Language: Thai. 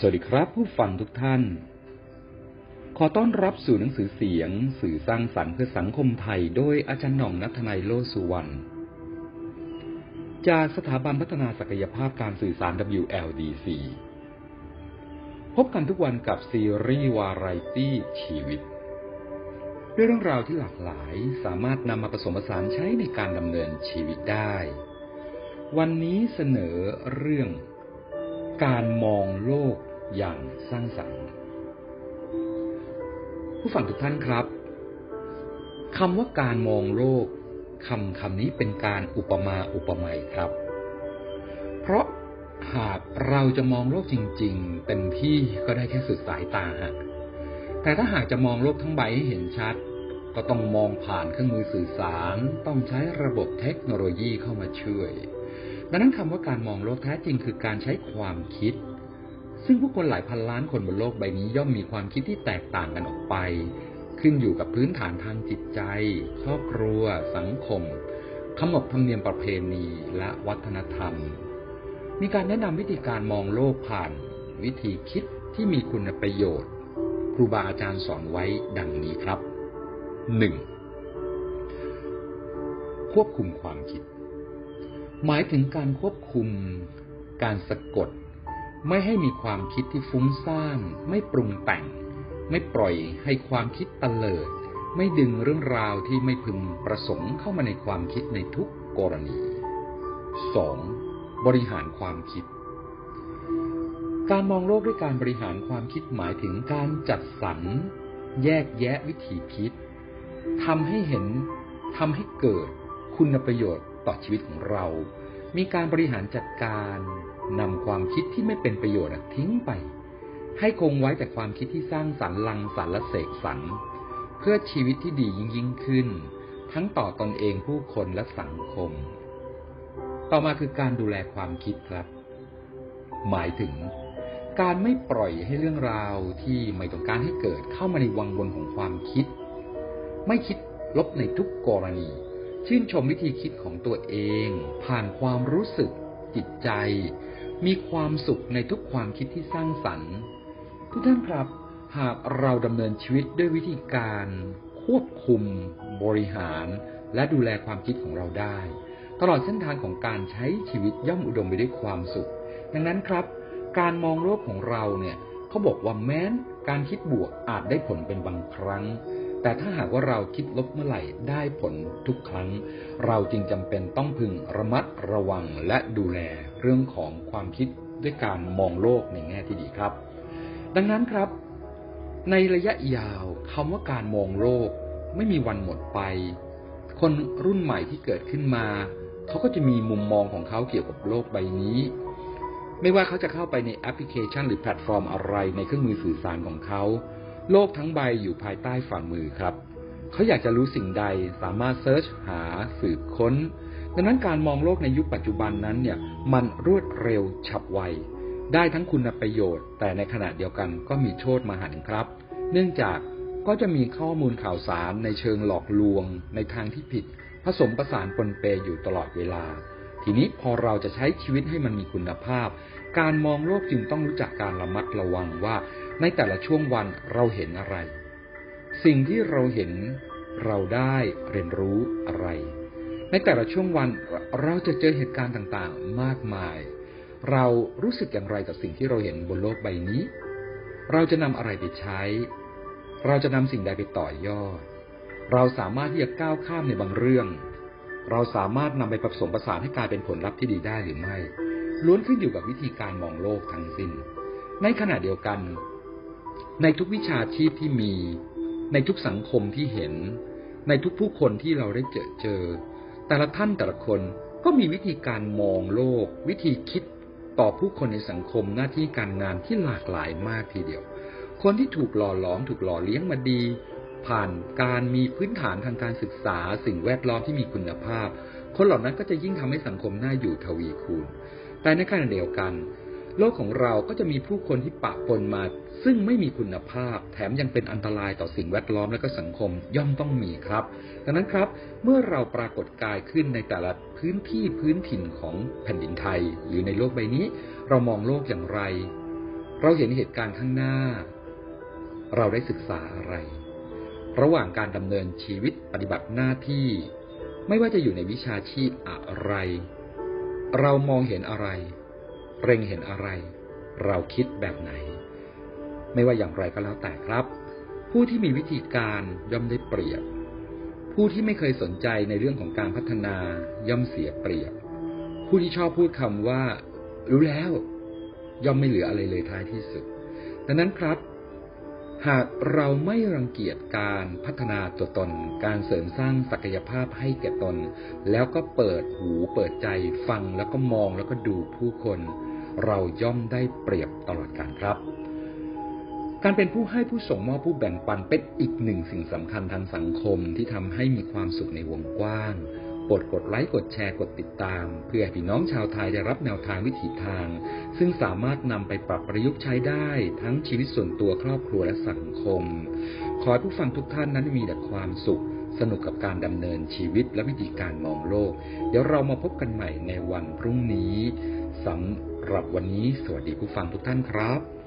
สวัสดีครับผู้ฟังทุกท่าน ขอต้อนรับสู่หนังสือเสียง สื่อสร้างสรรค์เพื่อสังคมไทย โดยอาจารย์หน่องนัทนายโลสุวรรณ จากสถาบันพัฒนาศักยภาพการสื่อสาร WLDC พบกันทุกวันกับซีรีส์วาไรตี้ชีวิต ด้วยเรื่องราวที่หลากหลายสามารถนำมาผสมผสานใช้ในการดำเนินชีวิตได้ วันนี้เสนอเรื่องการมองโลก อย่างสร้างสรรค์ ผู้ฟังทุกท่านครับคำว่าการมองโลกคำคำนี้เป็นการอุปมาอุปไมยครับ เพราะหากเราจะมองโลกจริง ๆ เต็มที่ก็ได้แค่สุดสายตาฮะแต่ถ้าหากจะมองโลกทั้งใบให้เห็นชัด ก็ต้องมองผ่านเครื่องมือสื่อสาร ต้องใช้ระบบเทคโนโลยีเข้ามาช่วย ดังนั้นคำว่าการมองโลกแท้จริงคือการใช้ความคิด ซึ่งผู้คนหลายพันล้านคนบนโลกใบนี้ย่อมมีความคิดที่แตกต่างกันออกไป ขึ้นอยู่กับพื้นฐานทางจิตใจ ครอบครัว สังคมขนบธรรมเนียมประเพณีและวัฒนธรรม มีการแนะนำวิธีการมองโลกผ่าน วิธีคิดที่มีคุณประโยชน์ ครูบาอาจารย์สอนไว้ดังนี้ครับ 1. ควบคุมความคิด หมายถึงการควบคุม การสะกด ไม่ให้มีความคิดที่ฟุ้งซ่าน ไม่ปรุงแต่ง ไม่ปล่อยให้ความคิดตะเลิด ไม่ดึงเรื่องราวที่ไม่พึงประสงค์เข้ามาในความคิดในทุกกรณี 2. บริหารความคิด การมองโลกด้วยการบริหารความคิดหมายถึงการจัดสรร แยกแยะวิธีคิดทำให้เห็นทำให้เกิดคุณประโยชน์ต่อชีวิตของเรา มีการบริหารจัดการ นำความคิดที่ไม่เป็นประโยชน์ทิ้งไป ให้คงไว้แต่ความคิดที่สร้างสรรค์ลังสรรค์และเสกสรรเพื่อชีวิตที่ดียิ่งยิ่งขึ้น ทั้งต่อตอนเองผู้คนและสังคม ต่อมาคือการดูแลความคิดครับ หมายถึง การไม่ปล่อยให้เรื่องราวที่ไม่ต้องการให้เกิดเข้ามาในวังวนของความคิด ไม่คิดลบในทุกกรณี ชื่นชมวิธีคิดของตัวเอง ผ่านความรู้สึกจิตใจ มีความสุขในทุกความคิดที่สร้างสรรค์ ทุกท่านครับ หากเราดำเนินชีวิตด้วยวิธีการ ควบคุม บริหาร และดูแลความคิดของเราได้ ตลอดเส้นทางของการใช้ชีวิตย่อมอุดมไปด้วยความสุข ดังนั้นครับ การมองโลกของเราเนี่ยเขาบอกว่าแม้นการคิดบวกอาจได้ผลเป็นบางครั้ง แต่ถ้าหากว่าเราคิดลบเมื่อไหร่ได้ผลทุกครั้ง เราจึงจำเป็นต้องพึงระมัดระวังและดูแลเรื่องของความคิดด้วยการมองโลกในแง่ที่ดีครับ ดังนั้นครับ ในระยะยาวคำว่าการมองโลกไม่มีวันหมดไป คนรุ่นใหม่ที่เกิดขึ้นมา เขาก็จะมีมุมมองของเขาเกี่ยวกับโลกใบนี้ ไม่ว่าเขาจะเข้าไปในแอปพลิเคชันหรือแพลตฟอร์มอะไรในเครื่องมือสื่อสารของเขา โลกทั้งใบอยู่ภายใต้ฝ่ามือครับ เขาอยากจะรู้สิ่งใดสามารถเซิร์ชหาสืบค้น ดังนั้นการมองโลกในยุคปัจจุบันนั้นเนี่ยมันรวดเร็วฉับไว ได้ทั้งคุณประโยชน์ แต่ในขณะเดียวกันก็มีโทษมหันครับ เนื่องจากก็จะมีข้อมูลข่าวสารในเชิงหลอกลวง ในทางที่ผิด ผสมประสานปนเปอยู่ตลอดเวลา ทีนี้พอเราจะใช้ชีวิตให้มันมีคุณภาพ การมองโลกจึงต้องรู้จักการระมัดระวังว่า ในแต่ละช่วงวันเราเห็นอะไร สิ่งที่เราเห็นเราได้เรียนรู้อะไร ในแต่ละช่วงวันเราจะเจอเหตุการณ์ต่างๆ มากมาย เรารู้สึกอย่างไรกับสิ่งที่เราเห็นบนโลกใบนี้ เราจะนำอะไรไปใช้ เราจะนำสิ่งใดไปต่อยอด เราสามารถที่จะก้าวข้ามในบางเรื่อง เราสามารถนำไปผสมผสานให้กลายเป็นผลลัพธ์ที่ดีได้หรือไม่ ล้วนขึ้นอยู่กับวิธีการมองโลกทั้งสิ้นในขณะเดียวกัน ในทุกวิชาชีพที่มี ในทุกสังคมที่เห็น ในทุกผู้คนที่เราได้เจอเจอ แต่ละท่านแต่ละคนก็มีวิธีการมองโลก วิธีคิดต่อผู้คนในสังคมหน้าที่การงานที่หลากหลายมากทีเดียว คนที่ถูกหล่อหลอมถูกหล่อเลี้ยงมาดี ผ่านการมีพื้นฐานทางการศึกษา สิ่งแวดล้อมที่มีคุณภาพ คนเหล่านั้นก็จะยิ่งทำให้สังคมน่าอยู่ทวีคูณ แต่ในขณะเดียวกัน โลกของเราก็จะมีผู้คนที่ปะปนมา ซึ่งไม่มีคุณภาพ แถมยังเป็นอันตรายต่อสิ่งแวดล้อมและก็สังคมย่อมต้องมีครับ ดังนั้นครับ เมื่อเราปรากฏกายขึ้นในแต่ละพื้นที่พื้นถิ่นของแผ่นดินไทย หรือในโลกใบนี้ เรามองโลกอย่างไร เราเห็นเหตุการณ์ข้างหน้า เราได้ศึกษาอะไร ระหว่างการดำเนินชีวิตปฏิบัติหน้าที่ ไม่ว่าจะอยู่ในวิชาชีพอะไร เรามองเห็นอะไร เร็งเห็นอะไร เราคิดแบบไหน ไม่ว่าอย่างไรก็แล้วแต่ครับ ผู้ที่มีวิธีการย่อมได้เปรียบ ผู้ที่ไม่เคยสนใจในเรื่องของการพัฒนาย่อมเสียเปรียบ ผู้ที่ชอบพูดคำว่า รู้แล้ว ย่อมไม่เหลืออะไรเลยท้ายที่สุด ดังนั้นครับ หากเราไม่รังเกียจการพัฒนาตัวตน การเสริมสร้างศักยภาพให้แก่ตน แล้วก็เปิดหูเปิดใจฟังแล้วก็มองแล้วก็ดูผู้คน เราย่อมได้เปรียบตลอดการครับ การเป็นผู้ให้ผู้ส่งมอบผู้แบ่งปันเป็นอีกหนึ่งสิ่งสำคัญทางสังคมที่ทำให้มีความสุขในวงกว้างโปรดกดไลค์กดแชร์กดติดตาม เพื่อให้พี่น้องชาวไทยได้รับแนวทางวิถีทาง ซึ่งสามารถนำไปปรับประยุกต์ใช้ได้ ทั้งชีวิตส่วนตัวครอบครัวและสังคม ขอให้ผู้ฟังทุกท่านนั้นมีแต่ความสุข สนุกกับการดำเนินชีวิตและวิธีการมองโลก เดี๋ยวเรามาพบกันใหม่ในวันพรุ่งนี้สำ หรับวันนี้สวัสดีผู้ฟังทุกท่านครับ